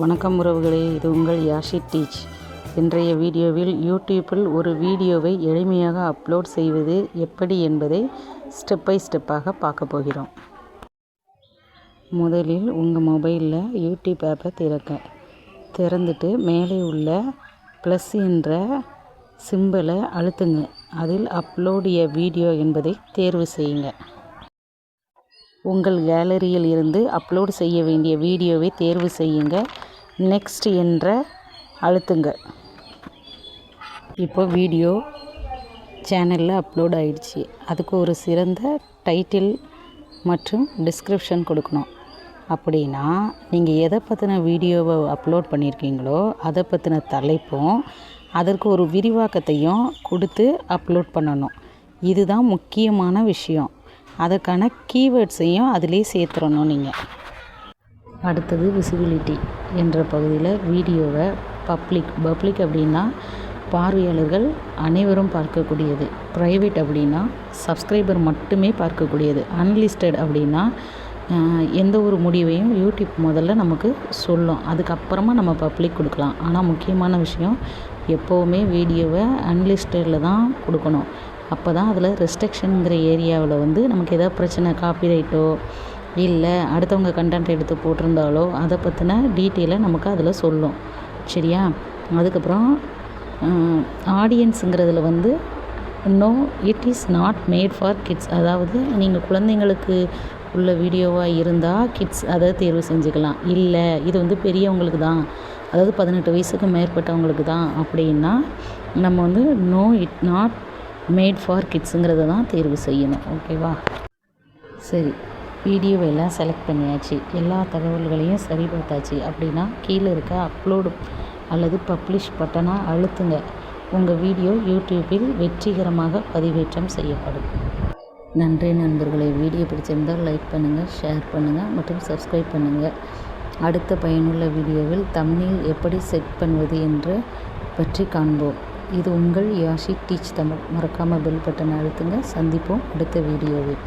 வணக்கம் உறவுகளே இது உங்கள் யாஷி டீச். இன்றைய வீடியோவில் யூடியூப்பில் ஒரு வீடியோவை எளிமையாக அப்லோட் செய்வது எப்படி என்பதை ஸ்டெப் பை ஸ்டெப்பாக பார்க்க போகிறோம். முதலில் உங்கள் மொபைலில் யூடியூப் ஆப்பை திறக்க. திறந்துட்டு மேலே உள்ள ப்ளஸ் என்ற சிம்பலை அழுத்துங்க. அதில் அப்லோடிய வீடியோ என்பதை தேர்வு செய்யுங்க. உங்கள் கேலரியில் இருந்து அப்லோட் செய்ய வேண்டிய வீடியோவை தேர்வு செய்யுங்கள் நெக்ஸ்ட் என்ற அழுத்துங்க. இப்போ வீடியோ சேனலில் அப்லோட் ஆயிடுச்சு. அதுக்கு ஒரு சிறந்த டைட்டில் மற்றும் டிஸ்கிரிப்ஷன் கொடுக்கணும். அப்படின்னா நீங்கள் எதை பற்றின வீடியோவை அப்லோட் பண்ணியிருக்கீங்களோ அதை பற்றின தலைப்பும் அதற்கு ஒரு விரிவாக்கத்தையும் கொடுத்து அப்லோட் பண்ணணும். இதுதான் முக்கியமான விஷயம். அதற்கான கீவேர்ட்ஸையும் அதிலே சேர்த்துறணும் நீங்கள் அடுத்தது விசிபிலிட்டி என்ற பகுதியில் வீடியோவை பப்ளிக் பப்ளிக் அப்படின்னா பார்வையாளர்கள் அனைவரும் பார்க்கக்கூடியது. ப்ரைவேட் அப்படின்னா சப்ஸ்கிரைபர் மட்டுமே பார்க்கக்கூடியது. அன்லிஸ்டட் அப்படின்னா எந்த ஒரு முடிவையும் யூடியூப் முதல்ல நமக்கு சொல்லும். அதுக்கப்புறமா நம்ம பப்ளிக் கொடுக்கலாம். ஆனால் முக்கியமான விஷயம் எப்போவுமே வீடியோவை அன்லிஸ்டடில் தான் கொடுக்கணும். அப்போ தான் அதில் ரெஸ்ட்ரிக்ஷனுங்கிற ஏரியாவில் வந்து நமக்கு எதாவது பிரச்சனை காப்பிரைட்டோ இல்லை அடுத்தவங்க கண்டென்ட் எடுத்து போட்டிருந்தாலோ அதை பற்றின டீட்டெயிலை நமக்கு அதில் சொல்லும். சரியா? அதுக்கப்புறம் ஆடியன்ஸுங்கிறதுல வந்து no it is not made for kids அதாவது நீங்கள் குழந்தைங்களுக்கு உள்ள வீடியோவாக இருந்தால் கிட்ஸ் அதை தேர்வு செஞ்சுக்கலாம். இல்லை இது வந்து பெரியவங்களுக்கு தான். அதாவது பதினெட்டு வயசுக்கு மேற்பட்டவங்களுக்கு தான். அப்படின்னா நம்ம வந்து no it not made for கிட்ஸுங்கிறத தான் தேர்வு செய்யணும். ஓகேவா சரி. வீடியோவை எல்லாம் செலக்ட் பண்ணியாச்சு. எல்லா தகவல்களையும் சரி பார்த்தாச்சு அப்படின்னா கீழே இருக்க அப்லோடு அல்லது பப்ளிஷ் பட்டனை அழுத்துங்க. உங்கள் வீடியோ யூடியூப்பில் வெற்றிகரமாக பதிவேற்றம் செய்யப்படும். நன்றி நண்பர்களே. வீடியோ பிடிச்சிருந்தால் லைக் பண்ணுங்கள் ஷேர் பண்ணுங்கள் மற்றும் சப்ஸ்கிரைப் பண்ணுங்கள் அடுத்த பயனுள்ள வீடியோவில் தமிழில் எப்படி செட் பண்ணுவது என்று பற்றி காண்போம். இது உங்கள் யாஷி டீச் தமிழ். மறக்காமல் பெல் பட்டனை அழுத்துங்க. சந்திப்போம் அடுத்த வீடியோவில்